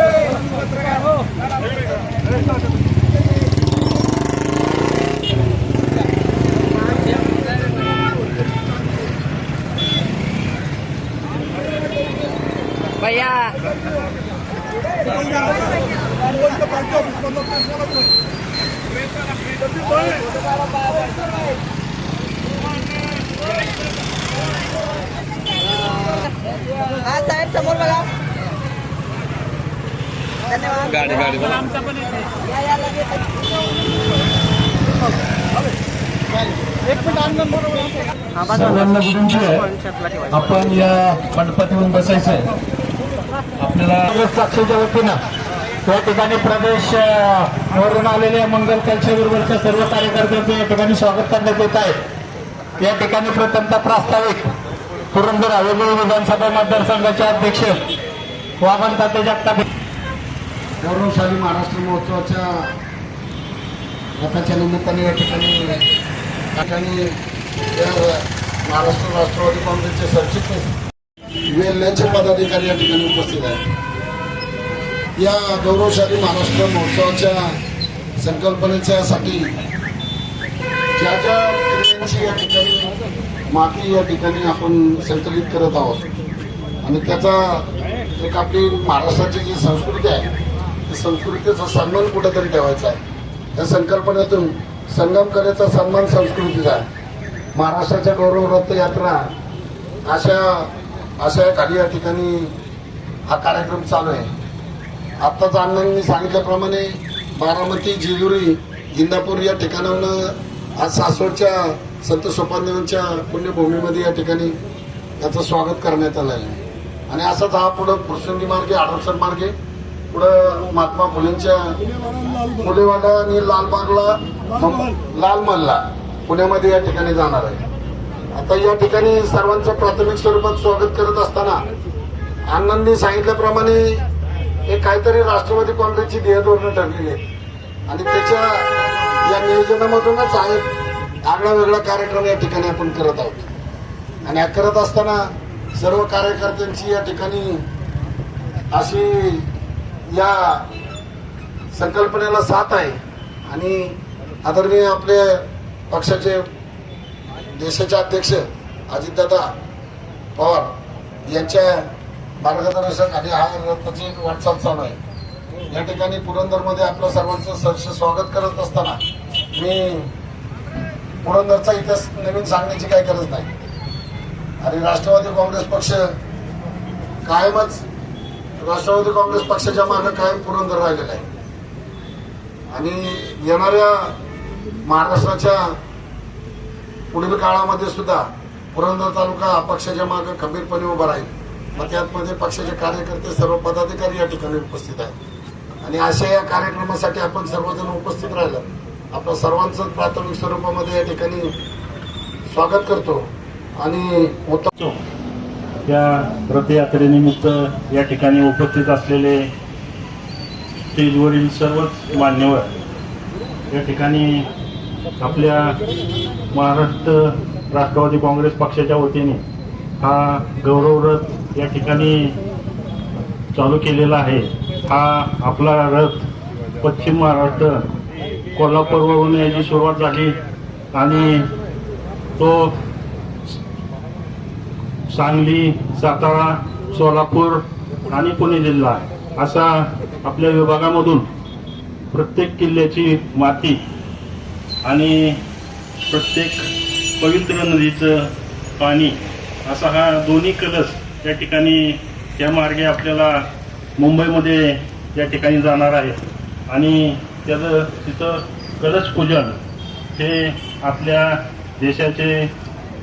¡Hey! सर्वांना विनंती आहे. आपण या मंडपातून बसायचंय आपल्याला साक्षीच्या वतीनं त्या ठिकाणी प्रदेश वरून आलेल्या मंगल कल्चरवरच्या सर्व कार्यकर्त्यांचं या ठिकाणी स्वागत करण्यात येत आहे. या ठिकाणी प्रथमता प्रास्ताविक पुरंदर हवेली विधानसभा मतदारसंघाचे अध्यक्ष वामन ताते जगताप गौरवशाली महाराष्ट्र महोत्सवाच्या रथाच्या निमित्ताने या ठिकाणी या ठिकाणी या महाराष्ट्र राष्ट्रवादी काँग्रेसचे सरचिटणीस यांचे पदाधिकारी या ठिकाणी उपस्थित आहेत. या गौरवशाली महाराष्ट्र महोत्सवाच्या संकल्पनेच्यासाठी ज्या ज्या क्रियांची या ठिकाणी माती या ठिकाणी आपण संकलित करत आहोत आणि त्याचा एक आपली महाराष्ट्राची जी संस्कृती आहे त्या संस्कृतीचा सन्मान कुठेतरी ठेवायचा आहे. त्या संकल्पनेतून संगम कलेचा सन्मान संस्कृतीचा आहे. महाराष्ट्राच्या गौरव रथ यात्रा अशा अशा काही या ठिकाणी हा कार्यक्रम चालू आहे. आत्ताच अण्णांनी सांगितल्याप्रमाणे बारामती जेजुरी इंदापूर या ठिकाणाहून आज सासवडच्या संत सोपानदेवांच्या पुण्यभूमीमध्ये या ठिकाणी याचं स्वागत करण्यात आलं आहे आणि असाच हा पुढं फुरसुंगी मार्गे आडवसर मार्गे पुढं महात्मा फुलेंच्या फुलेवाडा आणि लालबागला लाल लालमहलला पुण्यामध्ये या ठिकाणी जाणार आहे. आता या ठिकाणी सर्वांचं प्राथमिक स्वरूपात स्वागत करत असताना अण्णांनी सांगितल्याप्रमाणे हे काहीतरी राष्ट्रवादी काँग्रेसची ध्येयधोरणं ठरलेली आहेत. आणि त्याच्या या नियोजनामधूनच आहेत आगळा वेगळा कार्यक्रम या ठिकाणी आपण करत आहोत. आणि हा करत असताना सर्व कार्यकर्त्यांची या ठिकाणी अशी या संकल्पनेला साथ आहे. आणि आदरणीय आपले पक्षाचे देशाचे अध्यक्ष अजितदादा पवार यांच्या मार्गदर्शनाखाली हा रत्नाची वाटचाल चालू आहे. या ठिकाणी पुरंदरमध्ये आपलं सर्वांचं सहर्ष स्वागत करत असताना मी पुरंदरचा इतिहास नवीन सांगण्याची काही गरज नाही. आणि राष्ट्रवादी काँग्रेस पक्ष कायमच राष्ट्रवादी काँग्रेस पक्षाच्या मागे कायम पुरंदर राहिलेला आहे. आणि येणाऱ्या महाराष्ट्राच्या पुढील काळामध्ये सुद्धा पुरंदर तालुका पक्षाच्या मागे खंबीरपणे उभा राहील. मग त्यातमध्ये पक्षाचे कार्यकर्ते सर्व पदाधिकारी या ठिकाणी उपस्थित आहेत. आणि अशा या कार्यक्रमासाठी आपण सर्वजण उपस्थित राहिलं. आपलं सर्वांचं प्राथमिक स्वरूपामध्ये या ठिकाणी स्वागत करतो. आणि होतो त्या रथयात्रेनिमित्त या ठिकाणी उपस्थित असलेले स्टेजवरील सर्वच मान्यवर या ठिकाणी आपल्या महाराष्ट्र राष्ट्रवादी काँग्रेस पक्षाच्या वतीने हा गौरव रथ या ठिकाणी चालू केलेला आहे. हा आपला रथ पश्चिम महाराष्ट्र कोल्हापूरवरून याची सुरुवात झाली आणि तो सांगली सातारा सोलापूर आणि पुणे जिल्हा असा आपल्या विभागामधून प्रत्येक किल्ल्याची माती आणि प्रत्येक पवित्र नदीचं पाणी असा हा दोन्ही कलश या ठिकाणी त्या मार्गे आपल्याला मुंबईमध्ये या ठिकाणी जाणार आहे. आणि त्याचं तिथं कलश पूजन हे आपल्या देशाचे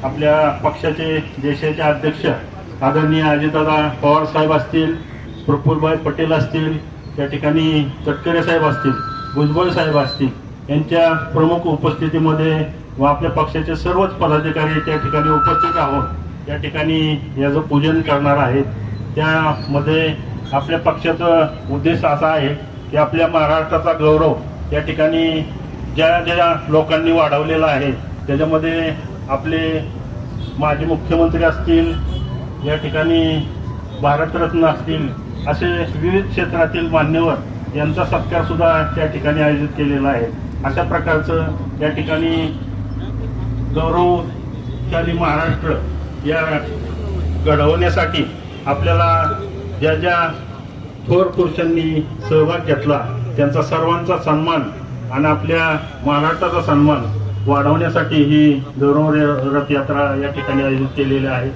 आपल्या पक्षाचे देशाचे अध्यक्ष आदरणीय अजितदादा पवार साहेब असतील प्रफुलभाई पटेल असतील त्या ठिकाणी तटकरे साहेब असतील भुजबळ साहेब असतील यांच्या प्रमुख उपस्थितीमध्ये व आपल्या पक्षाचे सर्वच पदाधिकारी त्या ठिकाणी उपस्थित आहोत. त्या ठिकाणी याचं पूजन करणार आहेत. त्यामध्ये आपल्या पक्षाचा उद्देश असा आहे की आपल्या महाराष्ट्राचा गौरव या ठिकाणी ज्या ज्या लोकांनी वाढवलेला आहे त्याच्यामध्ये आपले माजी मुख्यमंत्री असतील या ठिकाणी भारतरत्न असतील असे विविध क्षेत्रातील मान्यवर यांचा सत्कारसुद्धा त्या ठिकाणी आयोजित केलेला आहे. अशा प्रकारचं या ठिकाणी गौरवशाली महाराष्ट्र या घडवण्यासाठी आपल्याला ज्या ज्या थोर पुरुषांनी सहभाग घेतला त्यांचा सर्वांचा सन्मान आणि आपल्या महाराष्ट्राचा सन्मान वाढवण्यासाठी ही गौरव रथ यात्रा या ठिकाणी आयोजित केलेली आहे.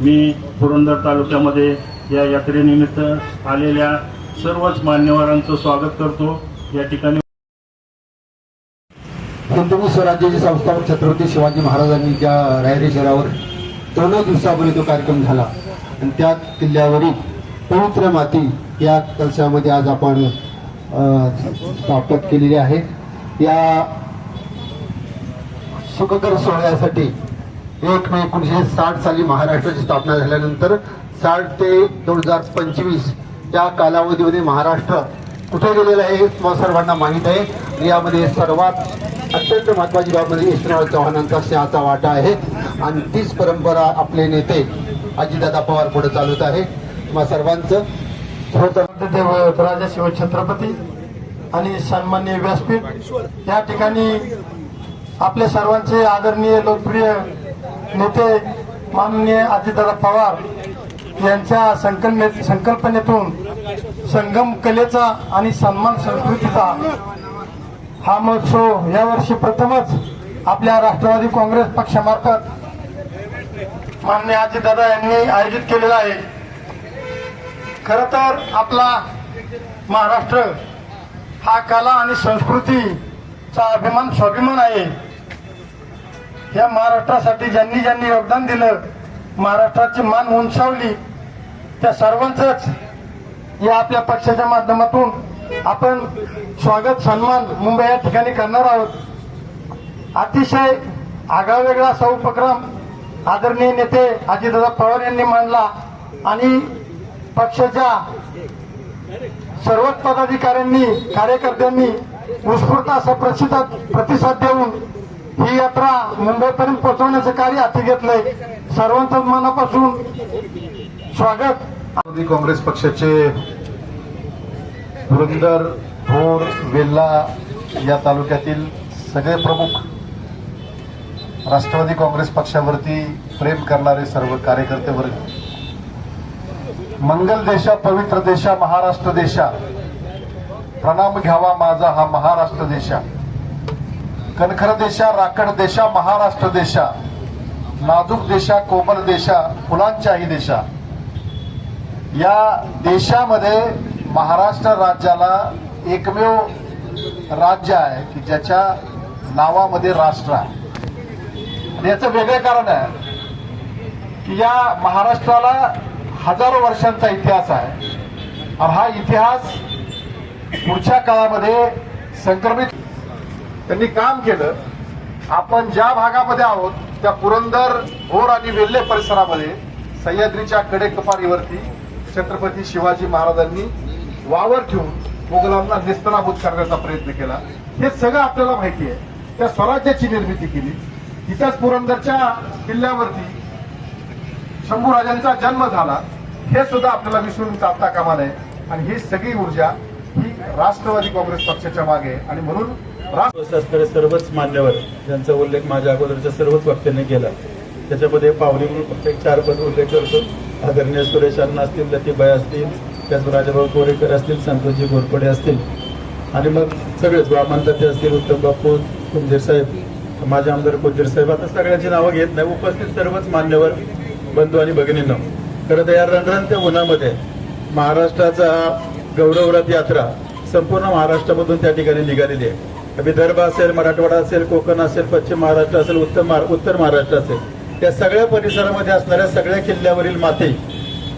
मी पुरंदर तालुक्यामध्ये या यात्रेनिमित्त आलेल्या सर्वच मान्यवरांचं स्वागत करतो. या ठिकाणी हिंदवी स्वराज्याचे संस्थापक छत्रपती शिवाजी महाराजांनी ज्या रायरी शहरावर दोन दिवसापूर्वी तो कार्यक्रम झाला. आणि त्या किल्ल्यावरील पवित्र माती या कलशामध्ये आज आपण अ, स्थापित केलेली आहे. या सुखकर सोहळ्यासाठी एक मे एकोणीसशे साठ साली महाराष्ट्राची स्थापना झाल्यानंतर साठ ते दोन हजार पंचवीस या कालावधीमध्ये महाराष्ट्र कुठे गेलेलं आहे हे तुम्हाला सर्वांना माहीत आहे. यामध्ये सर्वात अत्यंत महत्वाची बाब म्हणजे यशवंतराव चव्हाणांचा सिंहाचा वाटा आहे. आणि तीच परंपरा आपले नेते अजितदादा पवार पुढे चालवत आहे. तुम्हा सर्वांचं देव राजा शिव छत्रपती आणि सन्मान्य व्यासपीठ या ठिकाणी आपल्या सर्वांचे आदरणीय लोकप्रिय नेते माननीय अजितदादा पवार यांच्या संकल्पने संकल्पनेतून संगम कलेचा आणि सन्मान संस्कृतीचा हा महोत्सव यावर्षी प्रथमच आपल्या राष्ट्रवादी काँग्रेस पक्षामार्फत माननीय अजितदादा यांनी आयोजित केलेला आहे. खर तर आपला महाराष्ट्र हा कला आणि संस्कृतीचा अभिमान स्वाभिमान आहे. या महाराष्ट्रासाठी ज्यांनी ज्यांनी योगदान दिलं महाराष्ट्राची मान उंचावली त्या सर्वांचंच या आपल्या पक्षाच्या माध्यमातून आपण स्वागत सन्मान मुंबई या ठिकाणी करणार आहोत. अतिशय आगळावेगळा असा उपक्रम आदरणीय नेते अजितदादा पवार यांनी मांडला आणि पक्षाच्या सर्वच पदाधिकाऱ्यांनी कार्यकर्त्यांनी उत्स्फूर्त असा प्रतिसाद प्रतिसाद देऊन ही यात्रा मुंबईपर्यंत पोहोचवण्याचं कार्य हाती घेतलंय. सर्वांचं मनापासून स्वागत. काँग्रेस पक्षाचे पुरंदर भोर वेल्ला या तालुक्यातील सगळे प्रमुख राष्ट्रवादी काँग्रेस पक्षावरती प्रेम करणारे सर्व कार्यकर्ते वर्ग. मंगल देशा पवित्र देशा महाराष्ट्र देशा. प्रणाम घ्यावा माझा हा महाराष्ट्र देशा. कणखर देशा राखड देशा महाराष्ट्र देशा नाजूक देशा कोमल देशा फुलांच्याही देशा. या देशामध्ये महाराष्ट्र राज्याला एकमेव राज्य आहे की ज्याच्या नावामध्ये राष्ट्र आहे. आणि याचं वेगळं कारण आहे की या महाराष्ट्राला हजारो वर्षांचा इतिहास आहे. आणि हा इतिहास पुढच्या काळामध्ये संक्रमित त्यांनी काम केलं. आपण ज्या भागामध्ये आहोत त्या पुरंदर भोर आणि वेल्हे परिसरामध्ये सह्याद्रीच्या कडेकपारीवरती छत्रपती शिवाजी महाराजांनी वावर ठेवून मुघलांना निस्तनाभूत करण्याचा प्रयत्न केला. हे सगळं आपल्याला माहिती आहे. त्या स्वराज्याची निर्मिती केली. तिथ्याच पुरंदरच्या किल्ल्यावरती शंभूराजांचा जन्म झाला. हे सुद्धा आपल्याला विसरून चालता कामा नये. आणि ही सगळी ऊर्जा ही राष्ट्रवादी काँग्रेस पक्षाच्या मागे आणि म्हणून असणारे सर्वच मान्यवर ज्यांचा उल्लेख माझ्या अगोदरच्या सर्वच वक्त्यांनी केला. त्याच्यामध्ये पावली म्हणून फक्त एक चार पद उल्लेख करतो. आदरणीय सुरेश अण्णा असतील लतीबाई असतील त्याच राजाभाऊ कोरेकर असतील संतोषजी घोरपडे असतील. आणि मग सगळेच ब्राह्मणतथे असतील उत्तम बापू कुंजीर साहेब. माझे आमदार कुंजीर साहेब. आता सगळ्यांची नावं घेत नाही. उपस्थित सर्वच मान्यवर बंधू आणि भगिनींना. खरं तर या रणरणत्या उन्हामध्ये महाराष्ट्राचा गौरवरथ यात्रा संपूर्ण महाराष्ट्रामधून त्या ठिकाणी निघालेली आहे. विदर्भ असेल मराठवाडा असेल कोकण असेल पश्चिम महाराष्ट्र असेल उत्तर महा- उत्तर महाराष्ट्र असेल त्या सगळ्या परिसरामध्ये असणाऱ्या सगळ्या किल्ल्यावरील माती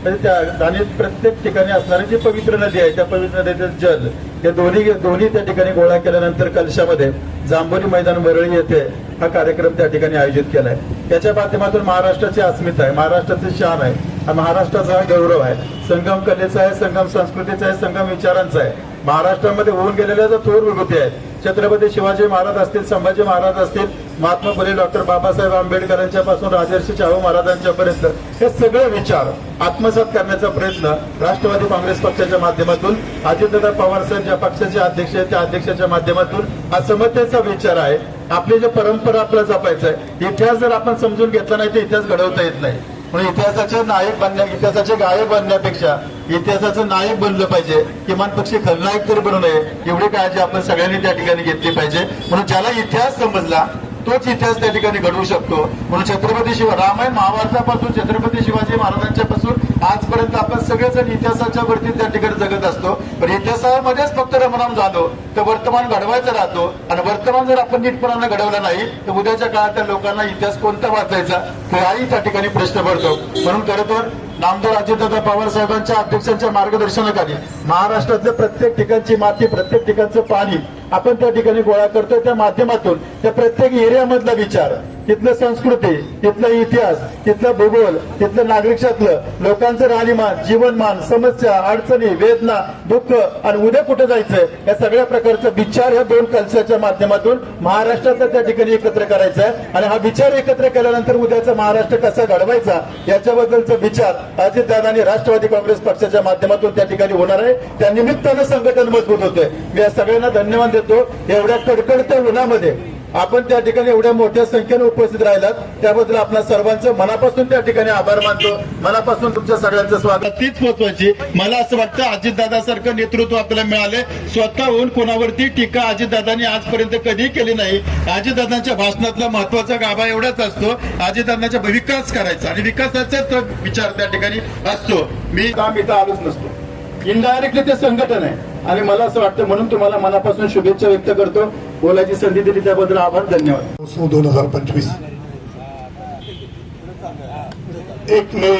म्हणजे त्या आणि प्रत्येक ठिकाणी असणारी जी पवित्र नदी आहे त्या पवित्र नदीचं जल हे दोन्ही दोन्ही त्या ठिकाणी गोळा केल्यानंतर कलशामध्ये जांभोली मैदान वरळी येथे हा कार्यक्रम त्या ठिकाणी आयोजित केला आहे त्याच्या माध्यमातून महाराष्ट्राची अस्मिता आहे महाराष्ट्राची शान आहे हा महाराष्ट्राचा हा गौरव आहे. संगम कलेचा आहे संगम संस्कृतीचा आहे संगम विचारांचा आहे. महाराष्ट्रामध्ये होऊन गेलेल्या ज्या थोर विभूती आहेत छत्रपती शिवाजी महाराज असतील संभाजी महाराज असतील महात्मा फुले डॉक्टर बाबासाहेब आंबेडकरांच्या पासून राजर्षी शाहू महाराजांच्या पर्यंत हे सगळे विचार आत्मसात करण्याचा प्रयत्न राष्ट्रवादी काँग्रेस पक्षाच्या माध्यमातून अजितदादा पवार साहेब ज्या पक्षाचे अध्यक्ष आहेत त्या अध्यक्षाच्या माध्यमातून हा समतेचा विचार आहे. आपली जी परंपरा आपल्याला जपायचं आहे इतिहास जर आपण समजून घेतला नाही तर इतिहास घडवता येत नाही. म्हणून इतिहासाचे नायक बनण्या इतिहासाचे गायक बनण्यापेक्षा इतिहासाचं नायक बनलं पाहिजे. किमान पक्ष खलनायक तरी बनू नये. एवढी काळजी आपण सगळ्यांनी त्या ठिकाणी घेतली पाहिजे. म्हणून ज्याला इतिहास समजला तोच इतिहास त्या ठिकाणी घडवू शकतो. म्हणून छत्रपती शिव रामायण महाभारतापासून छत्रपती शिवाजी महाराजांच्या पासून आजपर्यंत आपण सगळेजण इतिहासाच्या वरती त्या ठिकाणी जगत असतो. पण इतिहासामध्येच फक्त रमराम झालो तर वर्तमान घडवायचं राहतो. आणि वर्तमान जर आपण नीटपणानं घडवलं नाही तर उद्याच्या काळात त्या लोकांना इतिहास कोणता वाचायचा? हाही त्या ठिकाणी प्रश्न पडतो. म्हणून खरं तर नामदार अजितदादा पवार साहेबांच्या अध्यक्षांच्या मार्गदर्शनाखाली महाराष्ट्रातल्या प्रत्येक ठिकाणची माती प्रत्येक ठिकाणचं पाणी आपण त्या ठिकाणी गोळा करतोय. त्या माध्यमातून त्या प्रत्येक एरियामधला विचार. तिथलं संस्कृती तिथला इतिहास तिथलं भूगोल तिथलं नागरिकशातलं लोकांचं राहणीमान जीवनमान समस्या अडचणी वेदना दुःख आणि उद्या कुठे जायचंय या सगळ्या प्रकारचा विचार ह्या दोन कलशाच्या माध्यमातून महाराष्ट्राचा त्या ठिकाणी एकत्र करायचा आहे. आणि हा विचार एकत्र केल्यानंतर उद्याचा महाराष्ट्र कसा घडवायचा याच्याबद्दलचा विचार अजितदादांनी राष्ट्रवादी काँग्रेस पक्षाच्या माध्यमातून त्या ठिकाणी होणार आहे. त्या निमित्तानं संघटन मजबूत होतोय. मी या सगळ्यांना धन्यवाद देतो. एवढ्या कडकडत्या उन्हामध्ये आपण त्या ठिकाणी एवढ्या मोठ्या संख्येने उपस्थित राहिलात त्याबद्दल आपल्या सर्वांचं मनापासून त्या ठिकाणी आभार मानतो. मनापासून तुमच्या सगळ्यांचं स्वागत. तीच पोहोचवायची मला असं वाटतं अजितदादासारखं नेतृत्व आपल्याला मिळाले स्वतःहून कोणावरती टीका अजितदादांनी आजपर्यंत कधी केली नाही. अजितदादांच्या भाषणातला महत्त्वाचा गाभा एवढाच असतो अजितदादांचा विकास करायचा. आणि विकासाचाच विचार त्या ठिकाणी असतो. मी काम इथं आलोच नसतो. इनडायरेक्टली ते संघटन आहे. आणि मला असं वाटतं म्हणून तुम्हाला मनापासून शुभेच्छा व्यक्त करतो. बोलायची संधी दिली त्याबद्दल आभार धन्यवाद. दोन हजार पंचवीस. एक मे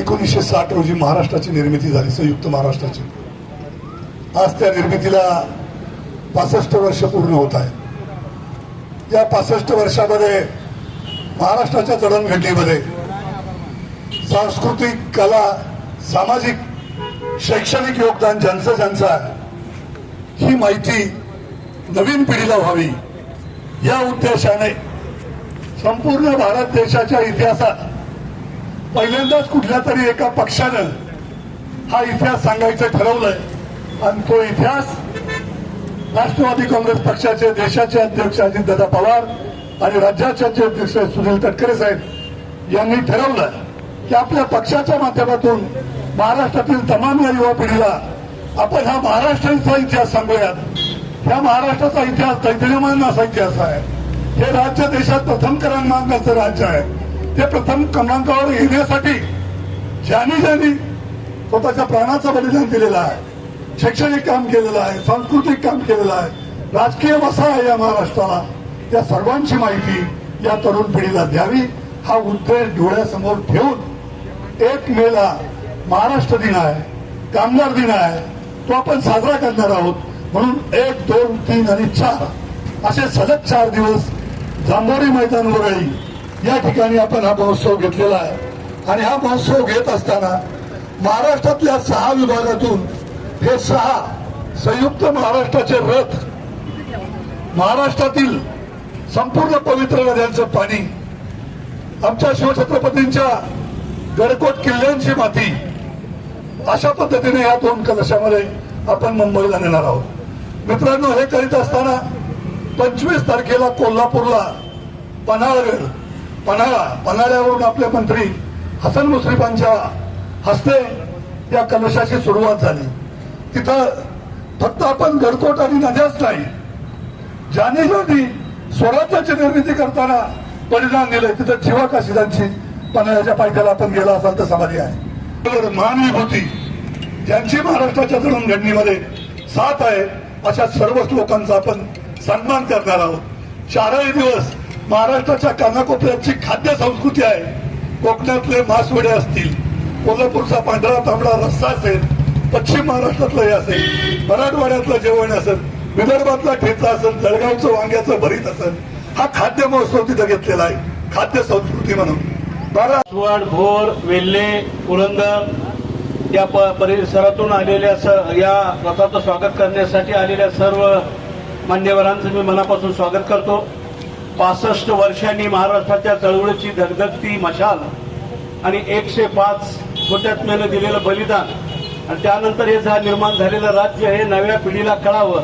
एकोणीसशे साठ रोजी महाराष्ट्राची निर्मिती झाली संयुक्त महाराष्ट्राची. आज त्या निर्मितीला पासष्ट वर्ष पूर्ण होत आहे या पासष्ट वर्षामध्ये महाराष्ट्राच्या जडणघडणीमध्ये सांस्कृतिक कला सामाजिक शैक्षणिक योगदान ज्यांचं ज्यांचं आहे ही माहिती नवीन पिढीला व्हावी. या उद्देशाने संपूर्ण भारत देशाच्या इतिहासात पहिल्यांदाच कुठल्या तरी एका पक्षानं हा इतिहास सांगायचं ठरवलंय. आणि तो इतिहास राष्ट्रवादी काँग्रेस पक्षाचे देशाचे अध्यक्ष अजितदादा पवार आणि राज्याचे अध्यक्ष सुनील तटकरे साहेब यांनी ठरवलं की आपल्या पक्षाच्या माध्यमातून महाराष्ट्रातील तमाम या युवा पिढीला आपण हा महाराष्ट्राचा इतिहास सांगूयात. ह्या महाराष्ट्राचा इतिहास दैदिल्यमान असा इतिहास आहे. हे राज्य देशात प्रथम क्रमांकाचं राज्य आहे. ते प्रथम क्रमांकावर येण्यासाठी ज्यांनी ज्यांनी स्वतःच्या प्राणाचं बलिदान दिलेलं आहे शैक्षणिक काम केलेलं आहे सांस्कृतिक काम केलेलं आहे राजकीय वसा आहे या महाराष्ट्राला या सर्वांची माहिती या तरुण पिढीला द्यावी हा उद्देश डोळ्यासमोर ठेवून एक मेला महाराष्ट्र दिन आहे कामगार दिन आहे तो आपण साजरा करणार आहोत. म्हणून एक दोन तीन आणि चार असे सलग चार दिवस जांभोरी मैदान वरळी या ठिकाणी आपण हा महोत्सव घेतलेला आहे. आणि हा महोत्सव घेत असताना महाराष्ट्रातल्या सहा विभागातून हे सहा संयुक्त महाराष्ट्राचे रथ महाराष्ट्रातील संपूर्ण पवित्र नद्यांचं पाणी आमच्या शिवछत्रपतींच्या गडकोट किल्ल्यांची माती. अशा पद्धतीने या दोन कलशामध्ये आपण मुंबईला नेणार आहोत. मित्रांनो हे करीत असताना पंचवीस तारखेला कोल्हापूरला पन्हाळगड पन्हाळा पन्हाळ्यावरून आपले मंत्री हसन मुश्रीफांच्या हस्ते या कलशाची सुरुवात झाली. तिथं फक्त आपण गडकोट आणि नद्याच नाही ज्याने ज्यांनी स्वराज्याची निर्मिती करताना बलिदान दिलंय तिथं जीवा काशिदांची पन्हाळ्याच्या पायथ्याला आपण गेला असाल तर समाधी आहे. तर महानुभूती ज्यांची महाराष्ट्राच्या जडणघडणीमध्ये साथ आहे अशा सर्वच लोकांचा आपण सन्मान करणार आहोत. चारही दिवस महाराष्ट्राच्या कानाकोपऱ्याची खाद्य संस्कृती आहे. कोकणातले मासवडे असतील कोल्हापूरचा पांढरा तांबडा रस्सा असेल पश्चिम महाराष्ट्रातलं हे असेल मराठवाड्यातलं जेवण असेल विदर्भातला ठेचा असेल जळगावचं वांग्याचं भरीत असेल हा खाद्य महोत्सव तिथं घेतलेला आहे. खाद्य संस्कृती म्हणून. बारा सुवाड भोर वेल्हे पुरंदर या प- परिसरातून आलेल्या स- या रथाचं स्वागत करण्यासाठी आलेल्या सर्व मान्यवरांचं मी मनापासून स्वागत करतो. पासष्ट वर्षांनी महाराष्ट्राच्या चळवळीची धगधगती मशाल आणि एकशे पाच हुतात्म्यानं दिलेलं बलिदान. आणि त्यानंतर हे झा निर्माण झालेलं राज्य हे नव्या पिढीला कळावं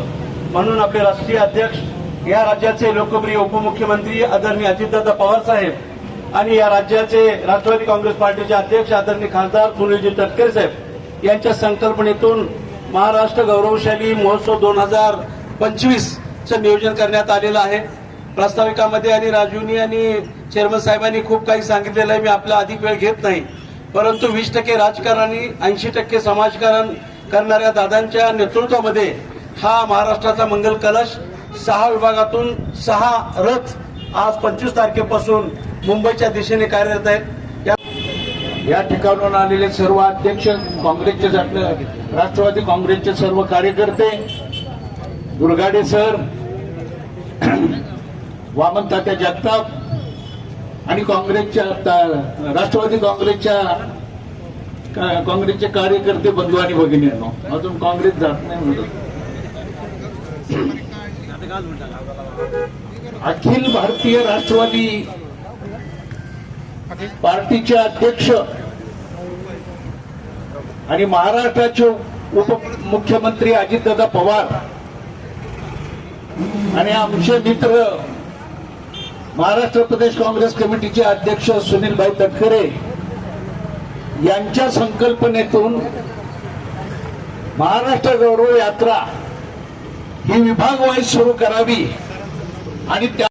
म्हणून आपले राष्ट्रीय अध्यक्ष या राज्याचे लोकप्रिय उपमुख्यमंत्री आदरणीय अजितदादा पवार साहेब आणि या राज्याचे राष्ट्रवादी काँग्रेस पार्टीचे अध्यक्ष आदरणीय खासदार सुनीलजी तटकरे साहेब यांच्या संकल्पनेतून महाराष्ट्र गौरवशाली महोत्सव दोन हजार पंचवीसचं नियोजन करण्यात आलेलं आहे. प्रास्ताविकामध्ये आणि राजूनी आणि चेअरमन साहेबांनी खूप काही सांगितलेलं आहे. मी आपला अधिक वेळ घेत नाही. परंतु वीस टक्के राजकारण आणि ऐंशी टक्के समाजकारण करणाऱ्या दादांच्या नेतृत्वामध्ये हा महाराष्ट्राचा मंगल कलश सहा विभागातून सहा रथ आज पंचवीस तारखेपासून मुंबईच्या दिशेने कार्यरत आहेत. या या ठिकाणून आलेले सर्व अध्यक्ष काँग्रेसचे राष्ट्रवादी काँग्रेसचे सर्व कार्यकर्ते दुर्गाडे सर वामन तात्या जगताप आणि काँग्रेसच्या राष्ट्रवादी काँग्रेसच्या काँग्रेसचे कार्यकर्ते बंधू आणि भगिनी अजून काँग्रेस जात नाही म्हणत अखिल भारतीय राष्ट्रवादी पार्टीचे अध्यक्ष आणि महाराष्ट्राचे उपमुख्यमंत्री अजितदादा पवार आणि आमचे मित्र महाराष्ट्र प्रदेश काँग्रेस कमिटीचे अध्यक्ष सुनीलभाई तटकरे यांच्या संकल्पनेतून महाराष्ट्र गौरव यात्रा ही विभागवाईज सुरू करावी आणि त्या